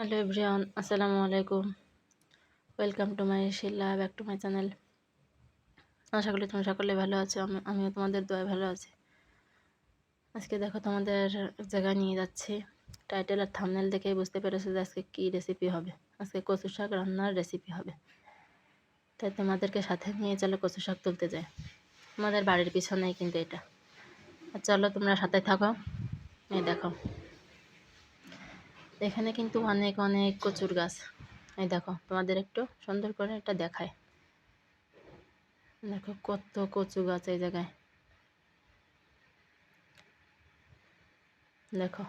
Hello everyone, আসসালামু আলাইকুম। Welcome to my শিল্লা, ব্যাক টু মাই চ্যানেল। আশা করি তুমি সকলে ভালো আছো, আমি, আমিও তোমাদের দোয়ায় ভালো আছি। আজকে দেখো তোমাদের জায়গায় নিয়ে যাচ্ছি। টাইটেল আর থামনেল দেখেই বুঝতে পেরেছ যে আজকে কী রেসিপি হবে। আজকে কচু শাক রান্নার রেসিপি হবে। তাই তোমাদেরকে সাথে নিয়ে চলো কচু শাক তুলতে যাই। আমাদের বাড়ির পিছনেই কিন্তু এটা। আর চলো তোমরা সাথে থাকো। এই দেখো। এখানে কিন্তু অনেক অনেক কচুর গাছ। এই দেখো, তোমাদের একটু সুন্দর করে এটা দেখায় দেখো কত কচু গাছ এই জায়গায়। দেখো,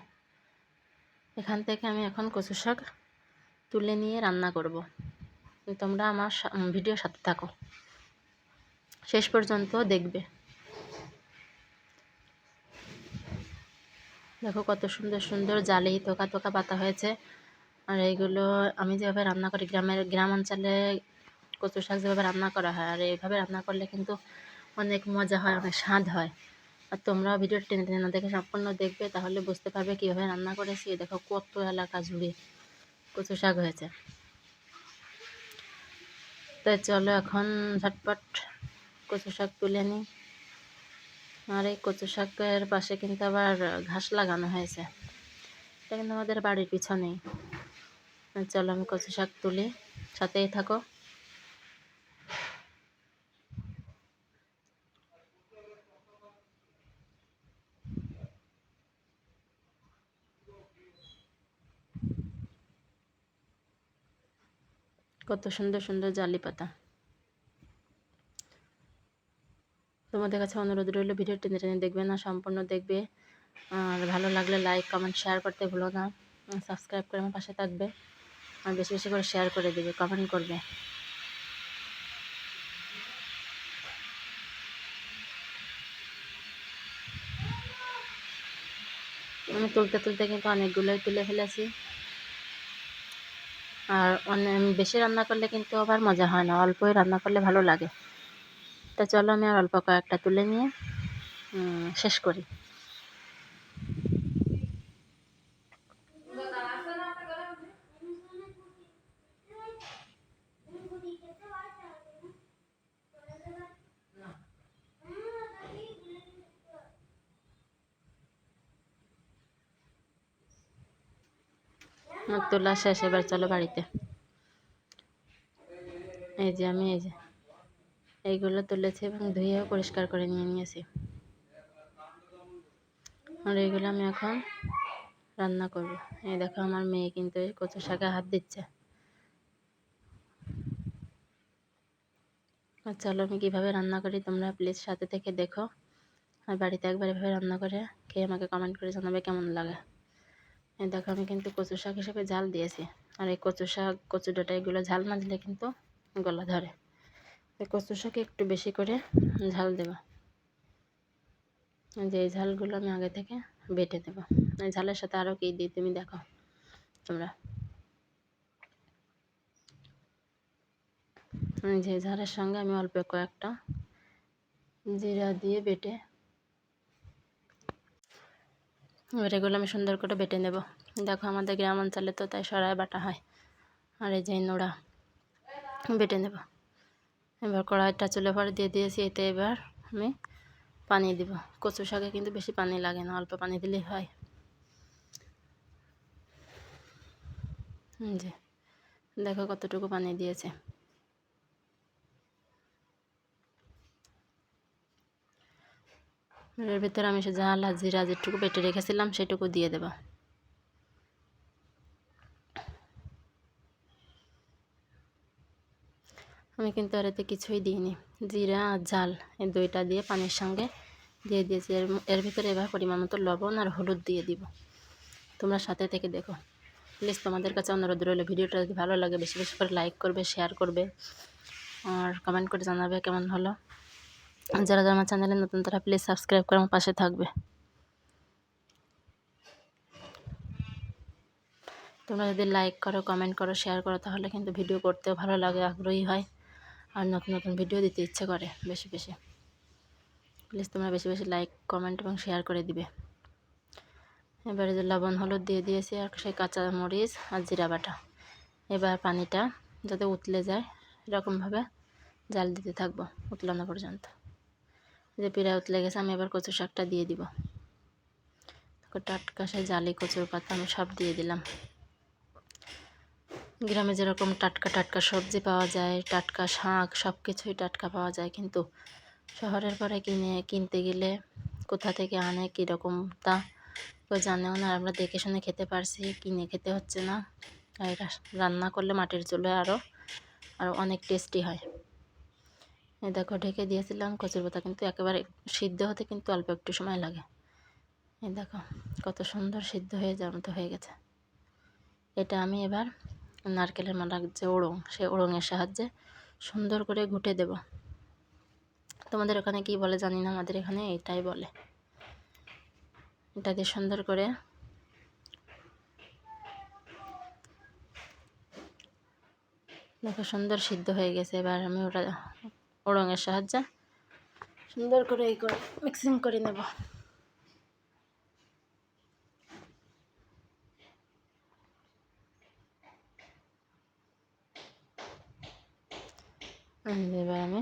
এখান থেকে আমি এখন কচু শাক তুলে নিয়ে রান্না করব। তোমরা আমার ভিডিও সাথে থাকো। শেষ পর্যন্ত দেখবে। দেখো কত সুন্দর সুন্দর জালি তোকা তোকা পাতা হয়েছে। আর এইগুলো আমি যেভাবে রান্না করি, গ্রামের, গ্রাম অঞ্চলে কচু শাক যেভাবে রান্না করা হয়, আর এইভাবে রান্না করলে কিন্তু অনেক মজা হয়, অনেক স্বাদ হয়। আর তোমরাও ভিডিও টেনে টেনে না দেখে সম্পূর্ণ দেখবে, তাহলে বুঝতে পারবে কীভাবে রান্না করেছি। দেখো কত এলাকা জুড়ে কচু শাক হয়েছে। তাই চলো এখন ঝটপট কচু শাক তুলে নিই। আর এই কচু শাকের পাশে কিন্তু আবার ঘাস লাগানো হয়েছে। এটা কিন্তু আমাদের বাড়ির পিছনেই চলো আমি কচু শাক তুলি, সাথেই থাকো। কত সুন্দর সুন্দর জালি পাতা। তোমাদের কাছে অনুরোধ রইল ভিডিও টেনে টেনে দেখবে না, সম্পূর্ণ দেখবে। আর ভালো লাগলে লাইক কমেন্ট শেয়ার করতে ভুলো না। সাবস্ক্রাইব করে আমার পাশে থাকবে। আর বেশি বেশি করে শেয়ার করে দেবে কমেন্ট করবে। আমি তুলতে তুলতে কিন্তু অনেকগুলোই তুলে ফেলেছি। আর অনেক বেশি রান্না করলে কিন্তু আবার মজা হয় না, অল্পই রান্না করলে ভালো লাগে। তা চলো আমি আর অল্প কয়েকটা তুলে নিয়ে শেষ করি। তোলা শেষ, এবার চলো বাড়িতে। এই যে আমি, এই যে। এইগুলো তুলেছি এবং ধুয়েও পরিষ্কার করে নিয়ে নিয়েছি। আর এইগুলো আমি এখন রান্না করব। এই দেখো আমার মেয়ে কিন্তু এই কচু শাকে হাত দিচ্ছে। আর চলো আমি কীভাবে রান্না করি তোমরা প্লিজ সাথে থেকে দেখো। আর বাড়িতে একবার এভাবে রান্না করে খেয়ে আমাকে কমেন্ট করে জানাবে কেমন লাগে। এই দেখো আমি কিন্তু কচু শাক হিসেবে ঝাল দিয়েছি। আর এই কচু শাক, কচু ডাটা এগুলো ঝাল দিলে কিন্তু গলা ধরে। কচু শাকে একটু বেশি করে ঝাল দেব। যে এই ঝালগুলো আমি আগে থেকে বেটে দেব। এই ঝালের সাথে আরও কী দিই তুমি দেখো তোমরা। যে ঝালের সঙ্গে আমি অল্প কয়েকটা জিরা দিয়ে বেটে এবার এগুলো আমি সুন্দর করে বেটে নেব। দেখো আমাদের গ্রাম অঞ্চলে তো তাই সরাই বাটা হয়। আর এই যে নোড়া, বেটে নেব। এবার কড়াইটা চুলে পরে দিয়ে দিয়েছি এতে এবার আমি পানি দিব। কচু শাকে কিন্তু বেশি পানি লাগে না, অল্প পানি দিলেই হয়। যে দেখো কতটুকু পানি দিয়েছে। এর ভিতরে আমি সে ঝাল আর জিরা যেটুকু বেটে রেখেছিলাম সেটুকু দিয়ে দেবো। আমি কিন্তু আর এতে কিছুই দিইনি। জিরা আর ঝাল এই দুইটা দিয়ে পানির সঙ্গে দিয়ে দিয়েছি। এর এর ভিতরে এবার পরিমাণ মতো লবণ আর হলুদ দিয়ে দিব। তোমরা সাথে থেকে দেখো। প্লিজ তোমাদের কাছে অনুরোধ রইল, ভিডিওটা যদি ভালো লাগে বেশি বেশি করে লাইক করবে, শেয়ার করবে আর কমেন্ট করে জানাবে কেমন হলো। যারা যারা আমার চ্যানেলে নতুন, তারা প্লিজ সাবস্ক্রাইব করে আমার পাশে থাকবে। তোমরা যদি লাইক করো, কমেন্ট করো, শেয়ার করো, তাহলে কিন্তু ভিডিও করতেও ভালো লাগে, আগ্রহী হয়। আর নতুন নতুন ভিডিও দিতে ইচ্ছে করে বেশি বেশি। প্লিজ তোমরা বেশি বেশি লাইক কমেন্ট এবং শেয়ার করে দিবে। এবারে যে লবণ, হলুদ দিয়ে দিয়েছি আর সেই কাঁচা মরিচ আর জিরা বাটা। এবার পানিটা যাতে উতলে যায় এরকমভাবে জাল দিতে থাকব উতলানো পর্যন্ত। যে পিড়া উতলে গেছে, আমি এবার কচু শাকটা দিয়ে দিব। টাটকা সে জালি কচুর পাতা আমি সব দিয়ে দিলাম। গ্রামে যেরকম টাটকা টাটকা সবজি পাওয়া যায়, টাটকা শাক সব কিছুই টাটকা পাওয়া যায় কিন্তু শহরের পরে কিনে, কিনতে গেলে কোথা থেকে আনে, কীরকম তা কেউ জানেও না। আমরা দেখে শুনে খেতে পারছি, কিনে খেতে হচ্ছে না। আর রান্না করলে মাটির চুলে আরও আরও অনেক টেস্টি হয়। দেখো, ঢেকে দিয়েছিলাম কচুর পাতা, কিন্তু একেবারে সিদ্ধ হতে কিন্তু অল্প একটু সময় লাগে। এই দেখো, কত সুন্দর সিদ্ধ হয়ে যাওয়ার মতো হয়ে গেছে। এটা আমি এবার নারকেলের মালার যে ওড়ং, সেই ওড়ঙের সাহায্যে সুন্দর করে ঘুটে দেব। তোমাদের ওখানে কি বলে জানি না, আমাদের এখানে এইটাই বলে। এটাকে সুন্দর করে দেখো সুন্দর সিদ্ধ হয়ে গেছে। এবার আমি ওটা ওড়ঙের সাহায্যে সুন্দর করে এই করে মিক্সিং করে নেব। এবার আমি।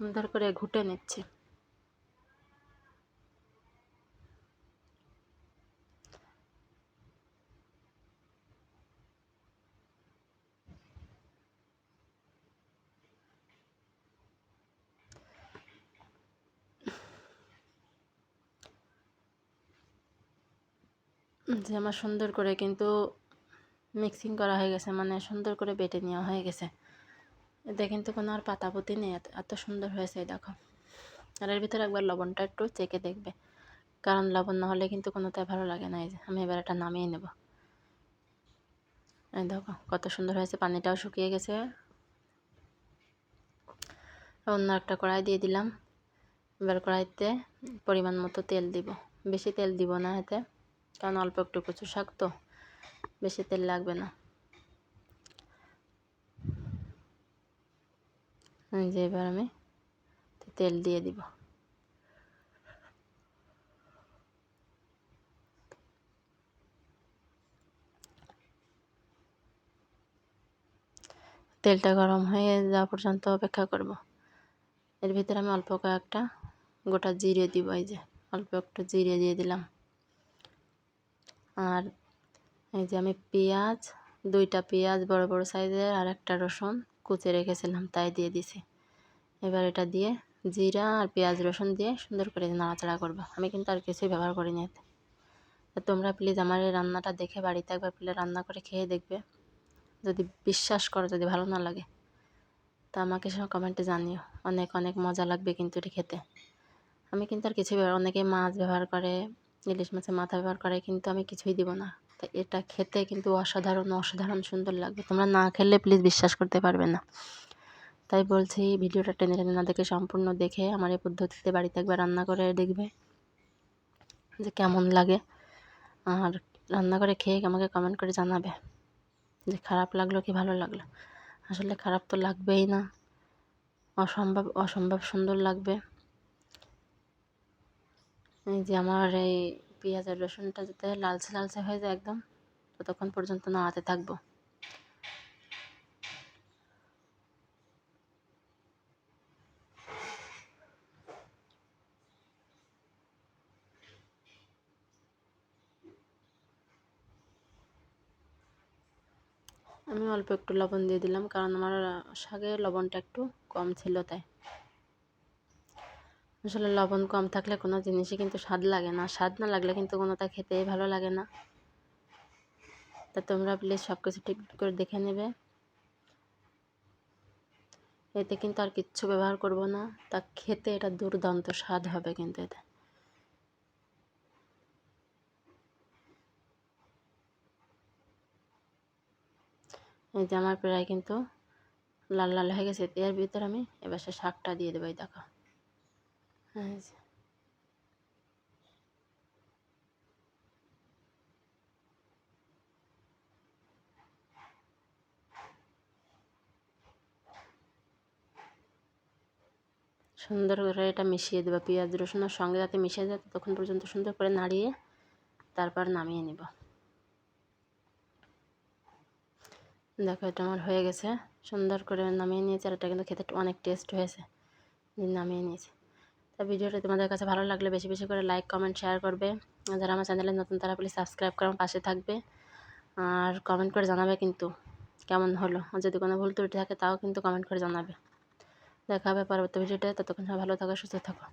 সুন্দর করে ঘুটে নিচ্ছি। যে আমার সুন্দর করে কিন্তু মিক্সিং করা হয়ে গেছে মানে সুন্দর করে বেটে নেওয়া হয়ে গেছে। এতে কিন্তু কোনো আর পাতাপতি নেই, এত সুন্দর হয়েছে দেখো। আর এর ভিতরে একবার লবণটা একটু চেকে দেখবে। কারণ লবণ না হলে কিন্তু কোনোটাই ভালো লাগে না, এই যে আমি এবার এটা নামিয়ে নেব। এই দেখো, কত সুন্দর হয়েছে, পানিটাও শুকিয়ে গেছে। অন্য একটা কড়াই দিয়ে দিলাম। এবার কড়াইতে পরিমাণ মতো তেল দিব। বেশি তেল দিব না এতে, কারণ অল্প একটু কচু শাক তো, বেশি তেল লাগবে না। যে এবার আমি তেল দিয়ে দিব। তেলটা গরম হয়ে যাওয়া পর্যন্ত অপেক্ষা করব। এর ভিতরে আমি অল্প কয়েকটা গোটা জিরে দিব, এই যে অল্প একটু জিরে দিয়ে দিলাম। আর এই যে আমি পেঁয়াজ, দুইটা পেঁয়াজ বড় বড় সাইজের আর একটা রসুন কুচে রেখেছিলাম, তাই দিয়ে দিছি। এবার এটা দিয়ে জিরা আর পেঁয়াজ রসুন দিয়ে সুন্দর করে নাড়াচাড়া করব। আমি কিন্তু আর কিছুই ব্যবহার করিনি এতে। তোমরা প্লিজ আমার এই রান্নাটা দেখে বাড়িতে একবার প্লিজ রান্না করে খেয়ে দেখবে। যদি বিশ্বাস করো, যদি ভালো না লাগে, তা আমাকে সব কমেন্টে জানিও। অনেক অনেক মজা লাগবে কিন্তু এটি খেতে। আমি কিন্তু আর কিছুই অনেকে মাছ ব্যবহার করে, ইলিশ মাছের মাথা ব্যবহার করে, কিন্তু আমি কিছুই দিব না। তো এটা খেতে কিন্তু অসাধারণ অসাধারণ সুন্দর লাগবে। তোমরা না খেলে প্লিজ বিশ্বাস করতে পারবে না। তাই বলছি, ভিডিওটা টেনে টেনে না দেখে সম্পূর্ণ দেখে আমার এই পদ্ধতিতে বাড়িতে একবার রান্না করে দেখবে যে কেমন লাগে। আর রান্না করে খেয়ে আমাকে কমেন্ট করে জানাবে যে খারাপ লাগল কি ভালো লাগল। আসলে খারাপ তো লাগবেই না। অসম্ভব অসম্ভব সুন্দর লাগবে। এই যে আমার এই পেঁয়াজ আর রসুনটা যাতে লালচে লালচে হয়ে যায় একদম, ততক্ষণ পর্যন্ত নাড়াতে থাকব। আমি অল্প একটু লবণ দিয়ে দিলাম, কারণ আমার শাকে লবণটা একটু কম ছিল তাই। আসলে লবণ কম থাকলে কোনো জিনিসই কিন্তু স্বাদ লাগে না। স্বাদ না লাগলে কিন্তু কোনোটা খেতেই ভালো লাগে না। তা তোমরা প্লিজ সব কিছু ঠিক করে দেখে নেবে। এতে কিন্তু আর কিচ্ছু ব্যবহার করব না। তা খেতে এটা দুর্দান্ত স্বাদ হবে কিন্তু এতে। এই যে আমার প্রায় কিন্তু লাল লাল হয়ে গেছে। এর ভিতর আমি এবার সে শাকটা দিয়ে দেবো, এই দেখো। সুন্দর করে এটা মিশিয়ে দেবো। পেঁয়াজ রসুনের সঙ্গে যাতে মিশিয়ে যায় তখন পর্যন্ত সুন্দর করে নাড়িয়ে তারপর নামিয়ে নিব। দেখো, এটা আমার হয়ে গেছে। সুন্দর করে নামিয়ে নিয়েছি আর এটা কিন্তু খেতে অনেক টেস্ট হয়েছে। নামিয়ে নিয়েছি। তা ভিডিওটি তোমাদের কাছে ভালো লাগলে বেশি বেশি করে লাইক কমেন্ট শেয়ার করবে। যারা আমার চ্যানেলে নতুন, তারা প্লিজ সাবস্ক্রাইব করে আমার পাশে থাকবে। আর কমেন্ট করে জানাবে কিন্তু কেমন হলো। যদি কোনো ভুল ত্রুটি থাকে, তাও কিন্তু কমেন্ট করে জানাবে। দেখা হবে পরবর্তী ভিডিওটা ততক্ষণ সব ভালো থাকো, সুস্থ থাকো।